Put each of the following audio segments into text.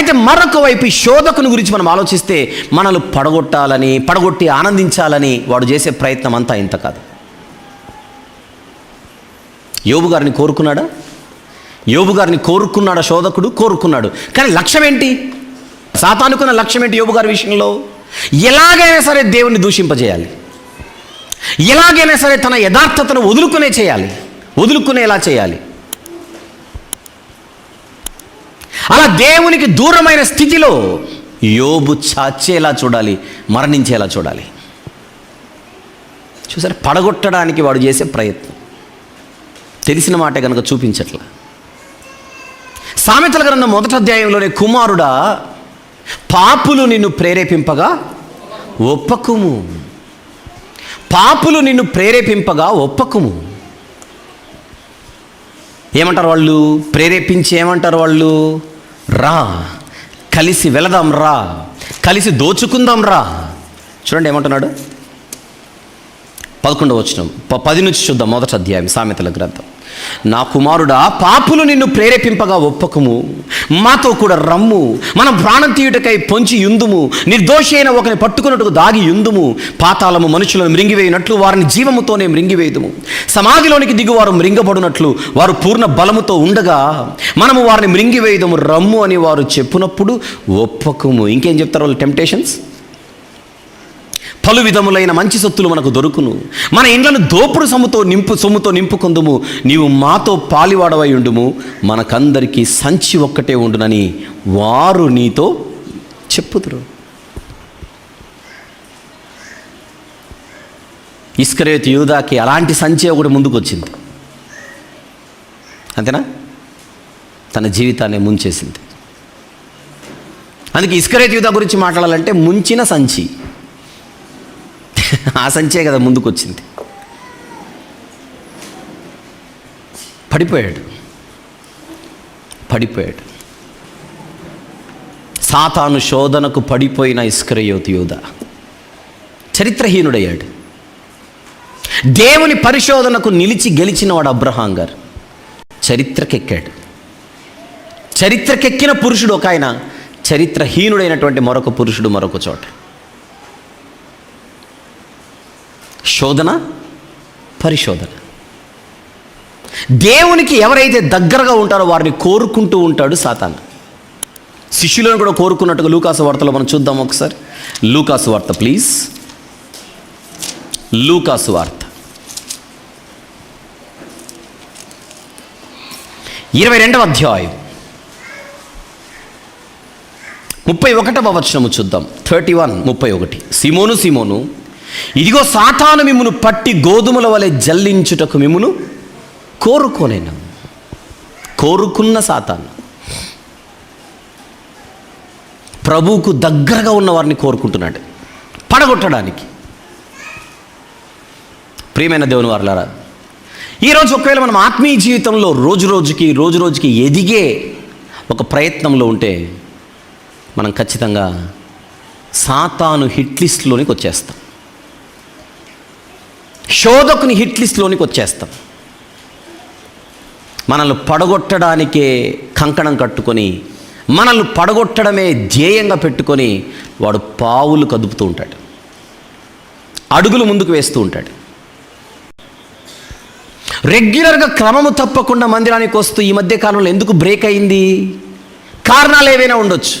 అయితే మరొక వైపు ఈ శోధకుని గురించి మనం ఆలోచిస్తే మనల్ని పడగొట్టాలని పడగొట్టి ఆనందించాలని వాడు చేసే ప్రయత్నం అంతా ఇంత కాదు. యోబు గారిని కోరుకున్నాడా? యోబు గారిని కోరుకున్నాడా శోధకుడు? కోరుకున్నాడు. కానీ లక్ష్యం ఏంటి? సాతానుకున్న లక్ష్యం ఏంటి యోబు గారి విషయంలో? ఎలాగైనా సరే దేవుణ్ణి దూషింపజేయాలి. ఎలాగైనా సరే తన యథార్థతను వదులుకునే చేయాలి. వదులుకునేలా చేయాలి. అలా దేవునికి దూరమైన స్థితిలో యోబు చాచేలా చూడాలి మరణించేలా చూడాలి. చూసారు పడగొట్టడానికి వాడు చేసే ప్రయత్నం. తెలిసిన మాటే కనుక చూపించట్లా. సామెతల గ్రంథం మొదటి అధ్యాయంలోనే కుమారుడా పాపులు నిన్ను ప్రేరేపింపగా ఒప్పకుము. పాపులు నిన్ను ప్రేరేపింపగా ఒప్పకుము. ఏమంటారు వాళ్ళు? ప్రేరేపించి ఏమంటారు వాళ్ళు? రా. కలిసి వెళదాం రా. కలిసి దోచుకుందాం రా. చూడండి ఏమంటున్నాడు? పదకొండవ వచ్చిన పది నుంచి చూద్దాం మొదటి అధ్యాయం సామెతల గ్రంథం. నా కుమారుడా పాపులు నిన్ను ప్రేరేపింపగా ఒప్పకము. మాతో కూడా రమ్ము. మనం ప్రాణం తీయుటకై పొంచి యుందుము. నిర్దోషి అయిన ఒకని పట్టుకున్నట్టుకు దాగి యుందుము. పాతాళము మనుషులను మృంగివేయనట్లు వారిని జీవముతోనే మృంగివేయుదుము సమాధిలోనికి దిగువారు మృంగబడినట్లు వారు పూర్ణ బలముతో ఉండగా మనము వారిని మృంగివేయుదము రమ్ము అని వారు చెప్పునప్పుడు ఒప్పకము. ఇంకేం చెప్తారు వాళ్ళు టెంప్టేషన్స్ పలు విధములైన మంచి సొత్తులు మనకు దొరుకును. మన ఇండ్లను దోపుడు సొమ్ముతో నింపు సొమ్ముతో నింపుకుందుము. నీవు మాతో పాలివాడవై ఉండుము. మనకందరికీ సంచి ఒక్కటే ఉండునని వారు నీతో చెప్పుదురు. ఇస్కరేత్ యూదాకి అలాంటి సంచి ఒకటి ముందుకు వచ్చింది అంతేనా? తన జీవితాన్ని ముంచేసింది. అందుకే ఇస్కరేత్ యూదా గురించి మాట్లాడాలంటే ముంచిన సంచి. ఆ సంచే కదా ముందుకొచ్చింది. పడిపోయాడు. పడిపోయాడు. సాతాను శోధనకు పడిపోయిన ఇస్క్రయోతి యోధ చరిత్రహీనుడయ్యాడు. దేవుని పరిశోధనకు నిలిచి గెలిచిన వాడు అబ్రహాం గారు. చరిత్రకెక్కాడు. చరిత్రకెక్కిన పురుషుడు ఒక ఆయన చరిత్రహీనుడైనటువంటి మరొక పురుషుడు మరొక చోట. శోధన? పరిశోధన. దేవునికి ఎవరైతే దగ్గరగా ఉంటారో వారిని కోరుకుంటూ ఉంటాడు సాతాన్. శిష్యులను కూడా కోరుకున్నట్టుగా లూకాసు వార్తలో మనం చూద్దాం ఒకసారి. లూకాసు వార్త ప్లీజ్. లూకాసు వార్త. ఇరవై రెండవ అధ్యాయం. ముప్పై ఒకటవ వచనము చూద్దాం. థర్టీ వన్ ముప్పై ఒకటి. సిమోను సిమోను. ఇదిగో సాతాను మిమ్మును పట్టి గోధుమల వలె జల్లించుటకు మిమ్మును కోరుకోలేను. కోరుకున్న సాతాను. ప్రభువుకు దగ్గరగా ఉన్న వారిని కోరుకుంటున్నాడు. పడగొట్టడానికి. ప్రియమైన దేవుని వారులారా ఈరోజు ఒకవేళ మనం ఆత్మీయ జీవితంలో రోజు రోజుకి రోజు రోజుకి ఎదిగే ఒక ప్రయత్నంలో ఉంటే మనం ఖచ్చితంగా సాతాను హిట్ లిస్ట్లోనికి వచ్చేస్తాం. శోధకుని హిట్ లిస్ట్లోనికి వచ్చేస్తాం. మనల్ని పడగొట్టడానికే కంకణం కట్టుకొని మనల్ని పడగొట్టడమే ధ్యేయంగా పెట్టుకొని వాడు పావులు కదుపుతూ ఉంటాడు. అడుగులు ముందుకు వేస్తూ ఉంటాడు. రెగ్యులర్గా క్రమము తప్పకుండా మందిరానికి వస్తూ ఈ మధ్య కాలంలో ఎందుకు బ్రేక్ అయింది? కారణాలు ఏవైనా ఉండొచ్చు.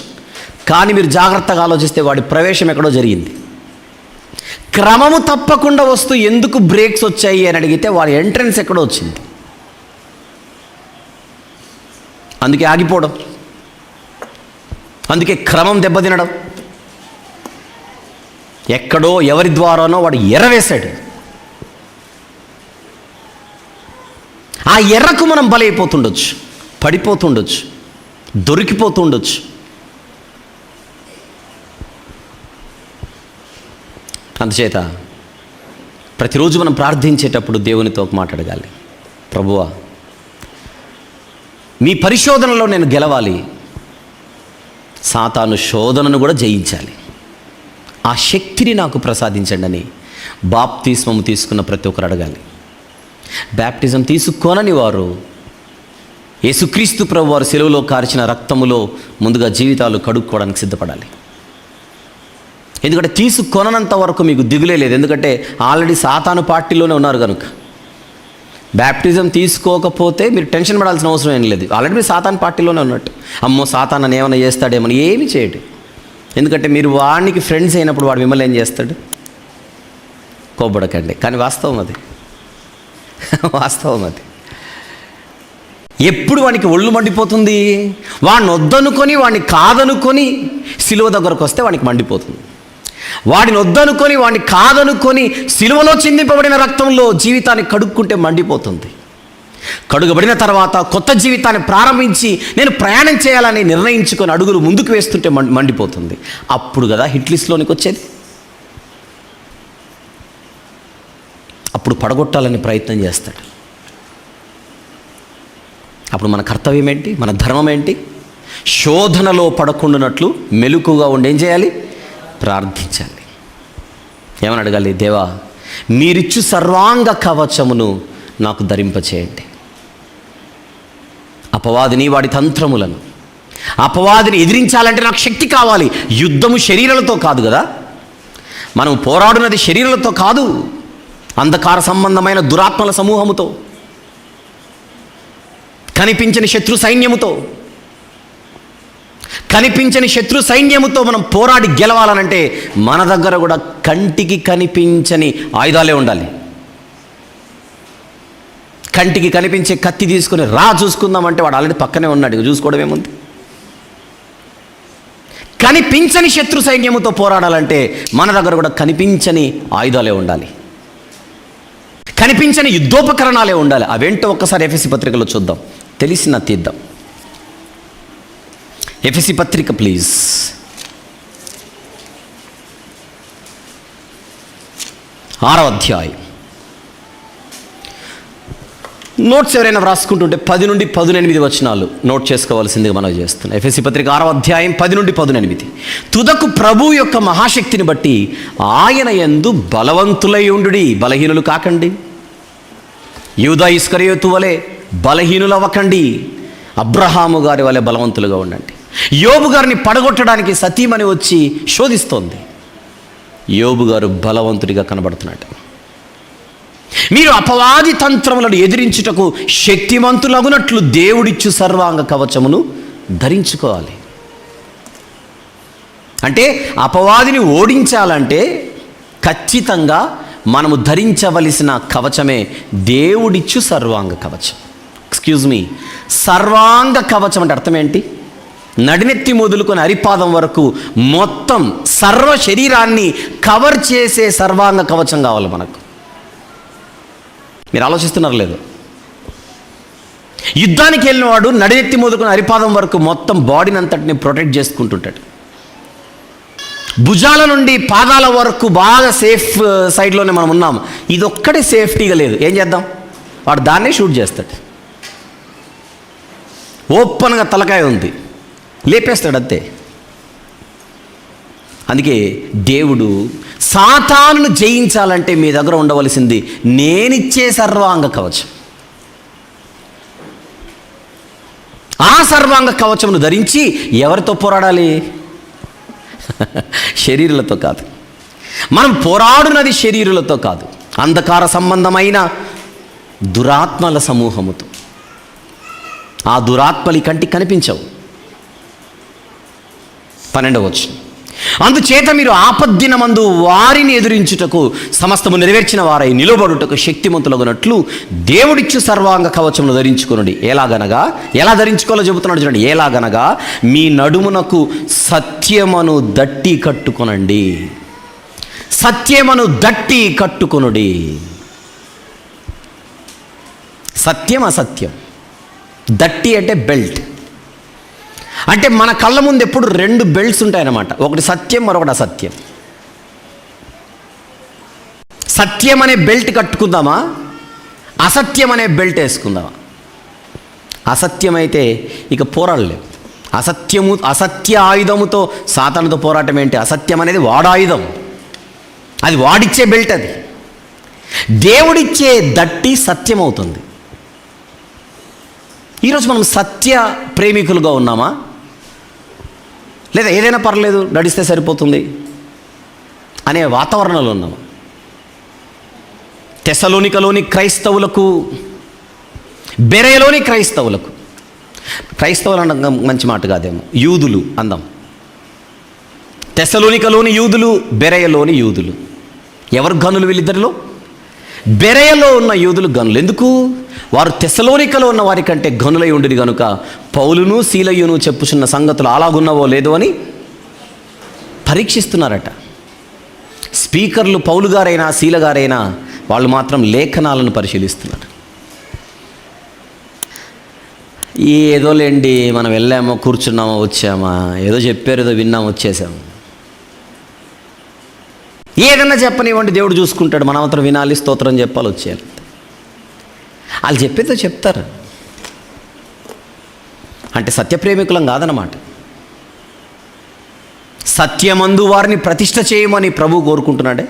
కానీ మీరు జాగ్రత్తగా ఆలోచిస్తే వాడి ప్రవేశం ఎక్కడో జరిగింది. క్రమము తప్పకుండా వస్తూ ఎందుకు బ్రేక్స్ వచ్చాయి అని అడిగితే వాళ్ళ ఎంట్రన్స్ ఎక్కడో వచ్చింది. అందుకే ఆగిపోవడం. అందుకే క్రమం దెబ్బతినడం. ఎక్కడో ఎవరి ద్వారానో వాడు ఎర్రవేశాడు ఆ ఎర్రకు మనం బలైపోతుండొచ్చు పడిపోతుండొచ్చు దొరికిపోతుండొచ్చు. అందుచేత ప్రతిరోజు మనం ప్రార్థించేటప్పుడు దేవునితో ఒక మాట అడగాలి. ప్రభువా మీ పరిశోధనలో నేను గెలవాలి. సాతాను శోధనను కూడా జయించాలి. ఆ శక్తిని నాకు ప్రసాదించండి అని బాప్తిస్మము తీసుకున్న ప్రతి ఒక్కరు అడగాలి. బ్యాప్టిజం తీసుకోనని వారు యేసుక్రీస్తు ప్రభు వారు సెలవులో కార్చిన రక్తములో ముందుగా జీవితాలు కడుక్కోవడానికి సిద్ధపడాలి. ఎందుకంటే తీసుకొనంత వరకు మీకు దిగులే లేదు. ఎందుకంటే ఆల్రెడీ సాతాను పార్టీలోనే ఉన్నారు కనుక. బ్యాప్టిజం తీసుకోకపోతే మీరు టెన్షన్ పడాల్సిన అవసరం ఏం లేదు. ఆల్రెడీ మీరు సాతాన్ పార్టీలోనే ఉన్నట్టు. అమ్మో సాతాన్ అని ఏమైనా చేస్తాడేమని ఏమి చేయడు. ఎందుకంటే మీరు వాడికి ఫ్రెండ్స్ అయినప్పుడు వాడు మిమ్మల్ని ఏం చేస్తాడు? కోబడకండి కానీ వాస్తవం అది. వాస్తవం అది. ఎప్పుడు వానికి ఒళ్ళు మండిపోతుంది? వాడిని వద్దనుకొని వాడిని కాదనుకొని సిలువ దగ్గరకు వస్తే వానికి మండిపోతుంది. వాడిని వద్దనుకొని వాడిని కాదనుకొని సిలువలో చిందింపబడిన రక్తంలో జీవితాన్ని కడుక్కుంటే మండిపోతుంది. కడుగబడిన తర్వాత కొత్త జీవితాన్ని ప్రారంభించి నేను ప్రయాణం చేయాలని నిర్ణయించుకొని అడుగులు ముందుకు వేస్తుంటే మండిపోతుంది. అప్పుడు కదా హిట్లిస్ట్లోనికి వచ్చేది. అప్పుడు పడగొట్టాలని ప్రయత్నం చేస్తాడు. అప్పుడు మన కర్తవ్యం ఏంటి? మన ధర్మం ఏంటి? శోధనలో పడకుండానట్లు మెలుకుగా ఉండి ఏం చేయాలి? ప్రార్థించాలి ఏమని అడగాలి? దేవా మీరిచ్చు సర్వాంగ కవచమును నాకు ధరింపచేయండి. అపవాదిని వాడి తంత్రములను. అపవాదిని ఎదిరించాలంటే నాకు శక్తి కావాలి. యుద్ధము శరీరాలతో కాదు కదా? మనం పోరాడున్నది శరీరాలతో కాదు. అంధకార సంబంధమైన దురాత్మల సమూహముతో. కనిపించని శత్రు సైన్యముతో. కనిపించని శత్రు సైన్యముతో మనం పోరాడి గెలవాలనంటే మన దగ్గర కూడా కంటికి కనిపించని ఆయుధాలే ఉండాలి. కంటికి కనిపించే కత్తి తీసుకుని రా చూసుకుందామంటే వాడు ఆల్రెడీ పక్కనే ఉన్నాడు చూసుకోవడం ఏముంది? కనిపించని శత్రు సైన్యముతో పోరాడాలంటే మన దగ్గర కూడా కనిపించని ఆయుధాలే ఉండాలి. కనిపించని యుద్ధోపకరణాలే ఉండాలి. అవేంటో ఒక్కసారి ఎఫ్ఎస్సి పత్రికలో చూద్దాం. తెలిసిన తీద్దాం. ఎఫ్ఎస్సి పత్రిక ప్లీజ్ ఆరవ అధ్యాయం. నోట్స్ ఎవరైనా వ్రాసుకుంటుంటే పది నుండి పదునెనిమిది వచనాలు నోట్ చేసుకోవాల్సిందిగా మనం చేస్తున్నాం. ఎఫ్ఎస్సి పత్రిక ఆరో అధ్యాయం పది నుండి పదునెనిమిది. తుదకు ప్రభు యొక్క మహాశక్తిని బట్టి ఆయన ఎందు బలవంతులై ఉండుడి బలహీనులు కాకండి. యూదా ఇస్కరయోతు వలె బలహీనులవ్వకండి. అబ్రహాము గారి వలె బలవంతులుగా ఉండండి. యోబు గారిని పడగొట్టడానికి సతీమణి వచ్చి శోధిస్తోంది. యోబు గారు బలవంతుడిగా కనబడుతున్నాడు. మీరు అపవాది తంత్రములను ఎదిరించుటకు శక్తిమంతులగునట్లు దేవుడిచ్చు సర్వాంగ కవచమును ధరించుకోవాలి. అంటే అపవాదిని ఓడించాలంటే ఖచ్చితంగా మనము ధరించవలసిన కవచమే దేవుడిచ్చు సర్వాంగ కవచం. ఎక్స్క్యూజ్ మీ సర్వాంగ కవచం అంటే అర్థం ఏంటి? నడినెత్తి మొదలుకొని అరిపాదం వరకు మొత్తం సర్వ శరీరాన్ని కవర్ చేసే సర్వాంగ కవచం కావాలి మనకు. మీరు ఆలోచిస్తున్నారు లేదు? యుద్ధానికి వెళ్ళినవాడు నడినెత్తి మొదలుకొని అరిపాదం వరకు మొత్తం బాడీని అంతటిని ప్రొటెక్ట్ చేసుకుంటుంటాడు. భుజాల నుండి పాదాల వరకు బాగా సేఫ్ సైడ్లోనే uh, మనం ఉన్నాం. ఇది ఒక్కటే సేఫ్టీగా లేదు. ఏం చేద్దాం? వాడు దాన్నే షూట్ చేస్తాడు. ఓపెన్గా తలకాయ ఉంది. లేపేస్తాడు అంతే. అందుకే దేవుడు సాతానును జయించాలంటే మీ దగ్గర ఉండవలసింది నేనిచ్చే సర్వాంగ కవచం. ఆ సర్వాంగ కవచమును ధరించి ఎవరితో పోరాడాలి? శరీరులతో కాదు. మనం పోరాడునది శరీరులతో కాదు. అంధకార సంబంధమైన దురాత్మల సమూహముతో. ఆ దురాత్మలి కంటికి కనిపించవు. పన్నెండవచ్చు అందుచేత మీరు ఆపద్దినమందు వారిని ఎదురించుటకు సమస్తము నెరవేర్చిన వారై నిలబడుటకు శక్తిమంతులగునట్లు దేవుడిచ్చు సర్వాంగ కవచమును ధరించుకునండి. ఎలాగనగా? ఎలా ధరించుకోవాలో చెబుతున్నాడు చూడండి. ఎలాగనగా? మీ నడుమునకు సత్యమను దట్టి కట్టుకొనండి. సత్యమను దట్టి కట్టుకొనుడి. సత్యం అసత్యం దట్టి అంటే బెల్ట్. అంటే మన కళ్ళ ముందు ఎప్పుడు రెండు బెల్ట్స్ ఉంటాయన్నమాట. ఒకటి సత్యం మరొకటి అసత్యం. సత్యం అనే బెల్ట్ కట్టుకుందామా? అసత్యం అనే బెల్ట్ వేసుకుందామా? అసత్యం అయితే ఇక పోరాడలేము అసత్యము అసత్య ఆయుధముతో సాతానుతో పోరాటం ఏంటి? అసత్యం అనేది వాడాయుధం. అది వాడిచ్చే బెల్ట్ అది. దేవుడిచ్చే దట్టి సత్యం అవుతుంది ఈరోజు మనం సత్య ప్రేమికులుగా ఉన్నామా? లేదా ఏదైనా పర్లేదు నడిస్తే సరిపోతుంది అనే వాతావరణంలో ఉన్నాము? తెసలోనికలోని క్రైస్తవులకు బెరేలోని క్రైస్తవులకు క్రైస్తవులు అనడం మంచి మాట కాదేమో యూదులు అందాం. తెసలోనికలోని యూదులు బెరయలోని యూదులు. ఎవరు గనులు వీళ్ళిద్దరిలో? బెరయలో ఉన్న యూదులు గనులు. ఎందుకు? వారు తెసలోనికలో ఉన్న వారి కంటే గనులై ఉండేది గనుక పౌలును శీలయ్యును చెప్పుచున్న సంగతులు అలాగున్నావో లేదో అని పరీక్షిస్తున్నారట. స్పీకర్లు పౌలు గారైనా శీల గారైనా వాళ్ళు మాత్రం లేఖనాలను పరిశీలిస్తున్నారు. ఏదో లేండి మనం వెళ్ళామో కూర్చున్నామో వచ్చామా ఏదో చెప్పారు ఏదో విన్నామో వచ్చేసాము. ఏదన్నా చెప్పనివ్వండి దేవుడు చూసుకుంటాడు. మనం మాత్రం వినాలి స్తోత్రం చెప్పాలి వచ్చేయాలి. వాళ్ళు చెప్పేదో చెప్తారు. అంటే సత్యప్రేమికులం కాదనమాట సత్యమందు వారిని ప్రతిష్ట చేయమని ప్రభు కోరుకుంటున్నాడే.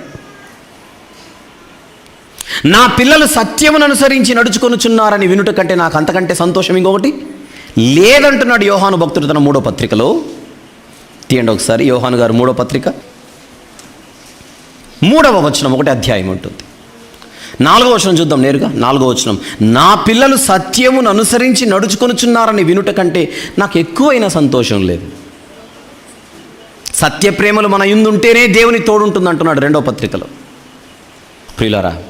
నా పిల్లలు సత్యమును అనుసరించి నడుచుకొనుచున్నారని వినుట కంటే నాకు అంతకంటే సంతోషం ఇంకొకటి లేదంటున్నాడు యోహాను భక్తుడు తన మూడో పత్రికలో. తీయండి ఒకసారి యోహాను గారు మూడో పత్రిక. మూడవ వచనం ఒకటి అధ్యాయం ఉంటుంది. నాలుగవ వచనం చూద్దాం నేరుగా. నాలుగవ వచనం. నా పిల్లలు సత్యమును అనుసరించి నడుచుకొనుచున్నారని వినుట కంటే నాకు ఎక్కువైన సంతోషం లేదు. సత్యప్రేమలు మన ఉంటేనే దేవుని తోడుంటుంది అంటున్నాడు రెండో పత్రికలో. ప్రియులరా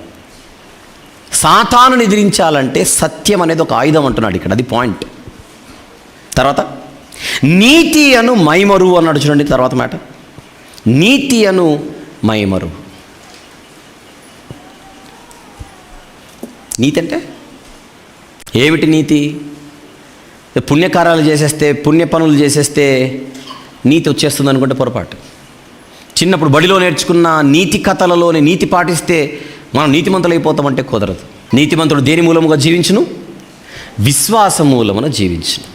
సాతాను నిద్రించాలంటే సత్యం అనేది ఒక ఆయుధం అంటున్నాడు ఇక్కడ. అది పాయింట్. తర్వాత నీతి అను మైమరు అన్నాడు చూడండి తర్వాత మాట నీతి అను మైమరు నీతి అంటే ఏమిటి నీతి? పుణ్యకార్యాలు చేసేస్తే పుణ్య పనులు చేసేస్తే నీతి వచ్చేస్తుంది అనుకుంటే పొరపాటు. చిన్నప్పుడు బడిలో నేర్చుకున్న నీతి కథలలోని నీతి పాటిస్తే మనం నీతిమంతులు అయిపోతామంటే కుదరదు. నీతిమంతుడు దేని మూలముగా జీవించును? విశ్వాస మూలమున జీవించును.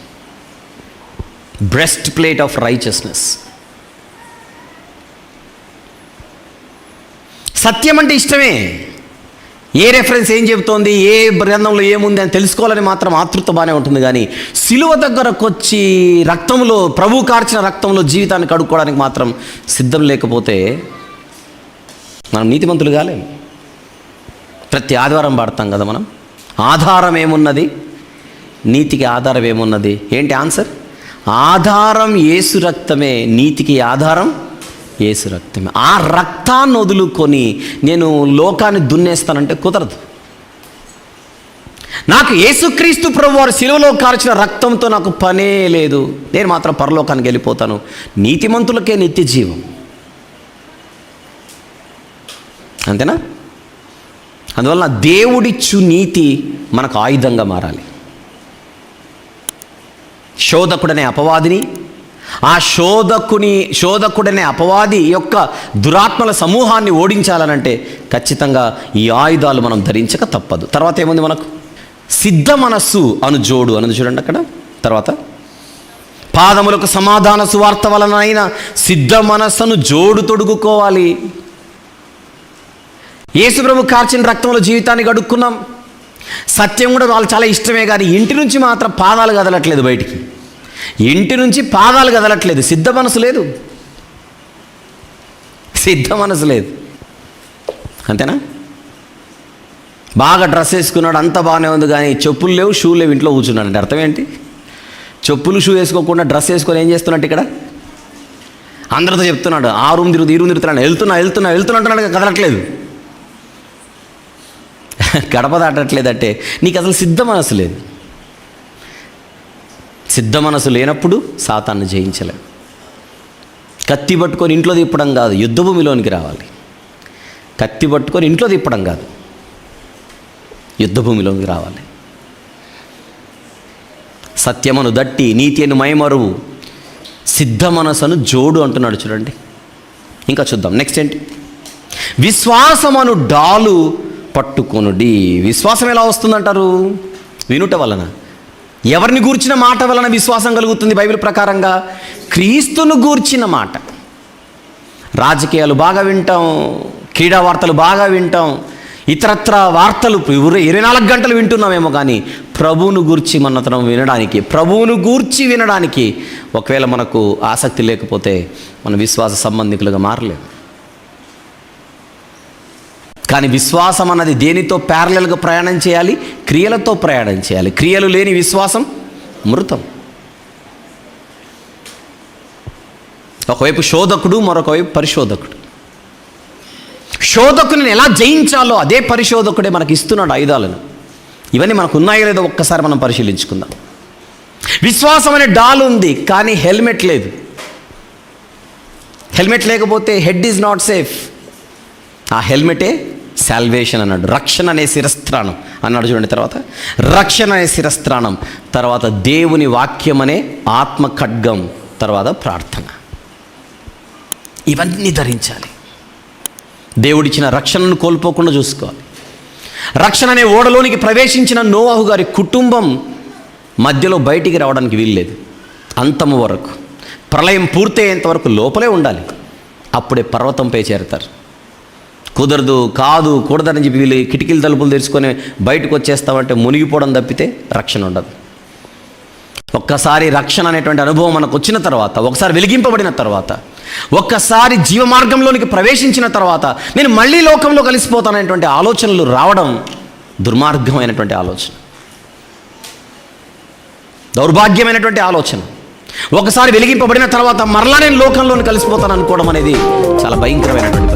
బ్రెస్ట్ ప్లేట్ ఆఫ్ రైచస్నెస్ సత్యం అంటే ఇష్టమే. ఏ రెఫరెన్స్ ఏం చెబుతోంది? ఏ గ్రంథంలో ఏముంది అని తెలుసుకోవాలని మాత్రం ఆతృత బాగానే ఉంటుంది. కానీ సిలువ దగ్గరకు వచ్చి రక్తంలో ప్రభు కార్చిన రక్తంలో జీవితాన్ని కడుక్కోవడానికి మాత్రం సిద్ధం లేకపోతే మనం నీతిమంతులు కాలేం. ప్రతి ఆదివారం పాడతాం కదా మనం. ఆధారం ఏమున్నది? నీతికి ఆధారం ఏమున్నది? ఏంటి ఆన్సర్? ఆధారం ఏసు రక్తమే నీతికి ఆధారం. ఏసు రక్తమే. ఆ రక్తాన్ని వదులుకొని నేను లోకాన్ని దున్నేస్తానంటే కుదరదు. నాకు యేసుక్రీస్తు ప్రభు వారు శిలువలో కార్చిన రక్తంతో నాకు పనే లేదు. నేను మాత్రం పరలోకానికి వెళ్ళిపోతాను. నీతిమంతులకే నిత్య జీవం అంతేనా? అందువలన దేవుడిచ్చు నీతి మనకు ఆయుధంగా మారాలి. శోధకుడనే అపవాదిని ఆ శోధకుని శోధకుడనే అపవాది యొక్క దురాత్మల సమూహాన్ని ఓడించాలనంటే ఖచ్చితంగా ఈ ఆయుధాలు మనం ధరించక తప్పదు. తర్వాత ఏముంది మనకు? సిద్ధ మనస్సు అను జోడు అన్నది చూడండి అక్కడ. తర్వాత పాదములకు సమాధాన సువార్త వలన అయిన సిద్ధ మనస్సును జోడు తొడుగుకోవాలి. యేసుప్రభు కార్చిన రక్తంలో జీవితాన్ని గడుక్కున్నాం. సత్యం కూడా వాళ్ళు చాలా ఇష్టమే కానీ ఇంటి నుంచి మాత్రం పాదాలు కదలట్లేదు బయటికి. ఇంటి నుంచి పాదాలు కదలట్లేదు. సిద్ధ మనసు లేదు. సిద్ధ మనసు లేదు. అంతేనా? బాగా డ్రెస్ వేసుకున్నాడు అంత బాగానే ఉంది కానీ చెప్పులు లేవు షూ లేవు ఇంట్లో కూర్చున్నాడు అంటే అర్థం ఏంటి? చెప్పులు షూ వేసుకోకుండా డ్రెస్ వేసుకొని ఏం చేస్తున్నట్టు ఇక్కడ? అందరితో చెప్తున్నాడు ఆ రూమ్ తిరుగుతూ ఈ రూమ్ తిరుగుతున్నాడు వెళ్తున్నా వెళ్తున్నా వెళ్తున్నా అంటున్నాడు కదలట్లేదు. గడప దాటట్లేదంటే నీకు అసలు సిద్ధ మనసు లేదు. సిద్ధ మనసు లేనప్పుడు సాతాన్ని జయించలేం. కత్తి పట్టుకొని ఇంట్లో తిప్పడం కాదు యుద్ధభూమిలోనికి రావాలి. కత్తి పట్టుకొని ఇంట్లో తిప్పడం కాదు యుద్ధభూమిలోనికి రావాలి. సత్యమను దట్టి నీతి అని మయమరువు సిద్ధ మనసను జోడు అంటున్నాడు చూడండి. ఇంకా చూద్దాం నెక్స్ట్ ఏంటి? విశ్వాసమను డాలు పట్టుకొనుడి. విశ్వాసం ఎలా వస్తుందంటారు? వినుట వలన. ఎవరిని గూర్చిన మాట వలన విశ్వాసం కలుగుతుంది బైబిల్ ప్రకారంగా? క్రీస్తును గూర్చిన మాట. రాజకీయాలు బాగా వింటాం క్రీడా వార్తలు బాగా వింటాం ఇతరత్ర వార్తలు ఇరవై నాలుగు గంటలు వింటున్నామేమో కానీ ప్రభువును గూర్చి మనతనం వినడానికి ప్రభువును గూర్చి వినడానికి ఒకవేళ మనకు ఆసక్తి లేకపోతే మన విశ్వాస సంబంధికులుగా మారలేము. కానీ విశ్వాసం అన్నది దేనితో ప్యారలల్గా ప్రయాణం చేయాలి? క్రియలతో ప్రయాణం చేయాలి. క్రియలు లేని విశ్వాసం మృతం. ఒకవైపు శోధకుడు మరొకవైపు పరిశోధకుడు. శోధకుని ఎలా జయించాలో అదే పరిశోధకుడే మనకి ఇస్తున్నాడు ఆయుధాలను. ఇవన్నీ మనకు ఉన్నాయో లేదో ఒక్కసారి మనం పరిశీలించుకుందాం. విశ్వాసం అనే డాల్ ఉంది కానీ హెల్మెట్ లేదు. హెల్మెట్ లేకపోతే హెడ్ ఈజ్ నాట్ సేఫ్. ఆ హెల్మెటే శాల్వేషన్ అన్నాడు. రక్షణ అనే శిరస్త్రాణం అన్నాడు చూడండి తర్వాత. రక్షణ అనే శిరస్త్రాణం. తర్వాత దేవుని వాక్యం అనే ఆత్మ ఖడ్గం తర్వాత ప్రార్థన. ఇవన్నీ ధరించాలి. దేవుడిచ్చిన రక్షణను కోల్పోకుండా చూసుకోవాలి. రక్షణ అనే ఓడలోనికి ప్రవేశించిన నోవాహు గారి కుటుంబం మధ్యలో బయటికి రావడానికి వీల్లేదు. అంతము వరకు. ప్రళయం పూర్తయ్యేంత వరకు లోపలే ఉండాలి. అప్పుడే పర్వతంపై చేరతారు. కుదరదు కాదు కూడదని చెప్పి వీళ్ళు కిటికీలు తలుపులు తెరుచుకొని బయటకు వచ్చేస్తామంటే మునిగిపోవడం తప్పితే రక్షణ ఉండదు. ఒక్కసారి రక్షణ అనేటువంటి అనుభవం మనకు వచ్చిన తర్వాత ఒకసారి వెలిగింపబడిన తర్వాత ఒక్కసారి జీవ మార్గంలోనికి ప్రవేశించిన తర్వాత నేను మళ్ళీ లోకంలో కలిసిపోతాననేటువంటి ఆలోచనలు రావడం దుర్మార్గమైనటువంటి ఆలోచన. దౌర్భాగ్యమైనటువంటి ఆలోచన. ఒకసారి వెలిగింపబడిన తర్వాత మరలా నేను లోకంలోని కలిసిపోతాను అనుకోవడం అనేది చాలా భయంకరమైనటువంటి